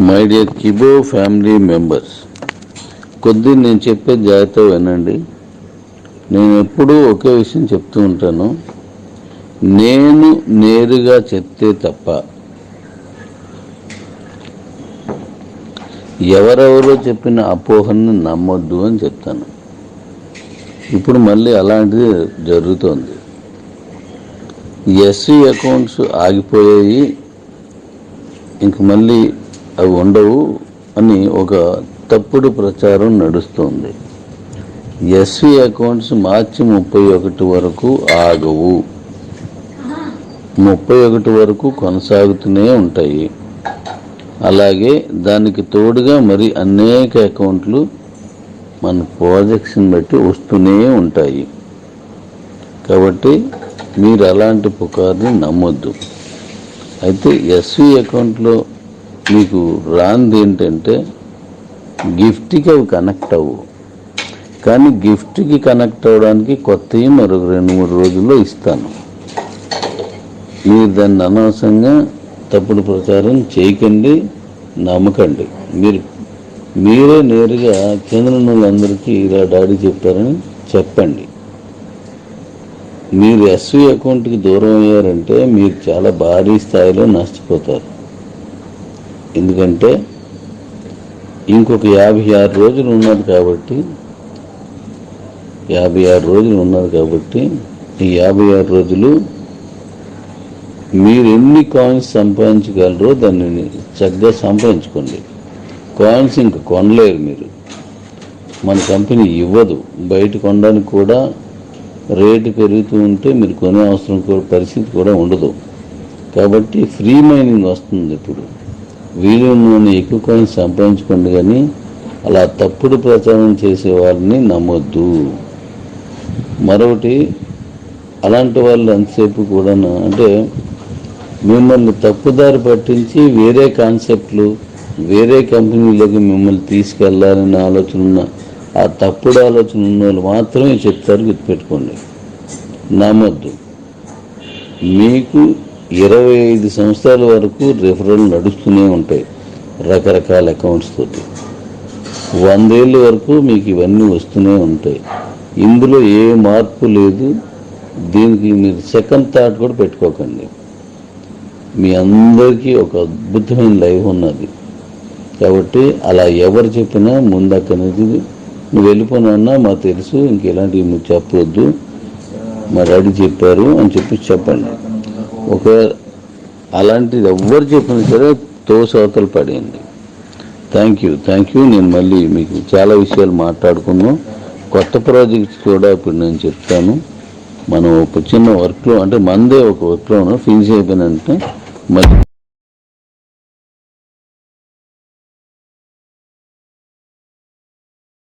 My dear Kibo family members కొద్ది నేను చెప్పే జాగ్రత్త వినండి. నేను ఎప్పుడూ ఒకే విషయం చెప్తూ ఉంటాను. నేను నేరుగా చెప్తే తప్ప ఎవరెవరో చెప్పిన అపోహను నమ్మొద్దు అని చెప్తాను. ఇప్పుడు మళ్ళీ అలాంటిది జరుగుతోంది. ఎస్సీ అకౌంట్స్ ఆగిపోయాయి. ఇంక మళ్ళీ అవి ఉండవు అని ఒక తప్పుడు ప్రచారం నడుస్తుంది. ఎస్వి అకౌంట్స్ మార్చి ముప్పై ఒకటి వరకు ఆగవు. ముప్పై ఒకటి వరకు కొనసాగుతూనే ఉంటాయి. అలాగే దానికి తోడుగా మరి అనేక అకౌంట్లు మన ప్రాజెక్ట్స్ని బట్టి వస్తూనే ఉంటాయి. కాబట్టి మీరు అలాంటి పుకార్ని నమ్మొద్దు. అయితే ఎస్వి అకౌంట్లో మీకు రాంది ఏంటంటే గిఫ్ట్కి అవి కనెక్ట్ అవ్వు. కానీ గిఫ్ట్కి కనెక్ట్ అవ్వడానికి కొత్తవి మరొక రెండు మూడు రోజుల్లో ఇస్తాను. మీరు దాన్ని అనవసరంగా తప్పుడు ప్రచారం చేయకండి నమ్మకండి. మీరు మీరే నేరుగా కింద వాళ్ళందరికీ ఇలా డాడీ చెప్పారని చెప్పండి. మీరు ఎస్వి అకౌంట్కి దూరం అయ్యారంటే మీరు చాలా భారీ స్థాయిలో నష్టపోతారు. ఎందుకంటే ఇంకొక యాభై ఆరు రోజులు ఉన్నది కాబట్టి యాభై ఆరు రోజులు ఉన్నది కాబట్టి ఈ యాభై ఆరు రోజులు మీరు ఎన్ని కాయిన్స్ సంపాదించగలరో దాన్ని చక్కగా సంపాదించుకోండి. కాయిన్స్ ఇంక కొనలేరు మీరు. మన కంపెనీ ఇవ్వదు. బయట కొనడానికి కూడా రేటు పెరుగుతూ ఉంటే మీరు కొనే అవసరం కూడా పరిస్థితి కూడా ఉండదు. కాబట్టి ఫ్రీ మైనింగ్ వస్తుంది ఇప్పుడు. వీలు నూనె ఎక్కువ కాయిన్స్ సంపాదించుకోండి కానీ అలా తప్పుడు ప్రచారం చేసే వారిని నమ్మొద్దు. మరొకటి అలాంటి వాళ్ళు ఎంతసేపు కూడా అంటే మిమ్మల్ని తప్పుదారి పట్టించి వేరే కాన్సెప్ట్లు వేరే కంపెనీలోకి మిమ్మల్ని తీసుకెళ్ళాలనే ఆలోచన ఉన్న ఆ తప్పుడు ఆలోచన ఉన్న వాళ్ళు మాత్రమే చెప్తారు గుర్తుపెట్టుకోండి. నమ్మద్దు. మీకు ఇరవై ఐదు సంవత్సరాల వరకు రెఫరల్ నడుస్తూనే ఉంటాయి రకరకాల అకౌంట్స్ తోటి. వందేళ్ళ వరకు మీకు ఇవన్నీ వస్తూనే ఉంటాయి. ఇందులో ఏ మార్పు లేదు. దీనికి మీరు సెకండ్ థాట్ కూడా పెట్టుకోకండి. మీ అందరికీ ఒక అద్భుతమైన లైఫ్ ఉన్నది. కాబట్టి అలా ఎవరు చెప్పినా ముందక్కనేది నువ్వు వెళ్ళిపోనన్నా మాకు తెలుసు ఇంకెలాంటివి చెప్పొద్దు మా డాడీ చెప్పారు అని చెప్పి చెప్పండి. ఒక అలాంటిది ఎవ్వరు చెప్పినా సరే తోసవతలు పడింది థ్యాంక్ యూ థ్యాంక్ యూ నేను మళ్ళీ మీకు చాలా విషయాలు మాట్లాడుకున్నాం కొత్త ప్రాజెక్ట్స్ కూడా ఇప్పుడు నేను చెప్తాను. మనం ఒక చిన్న వర్క్లో అంటే మందే ఒక వర్క్లో ఫినిష్ అయిపోయినంటే మళ్ళీ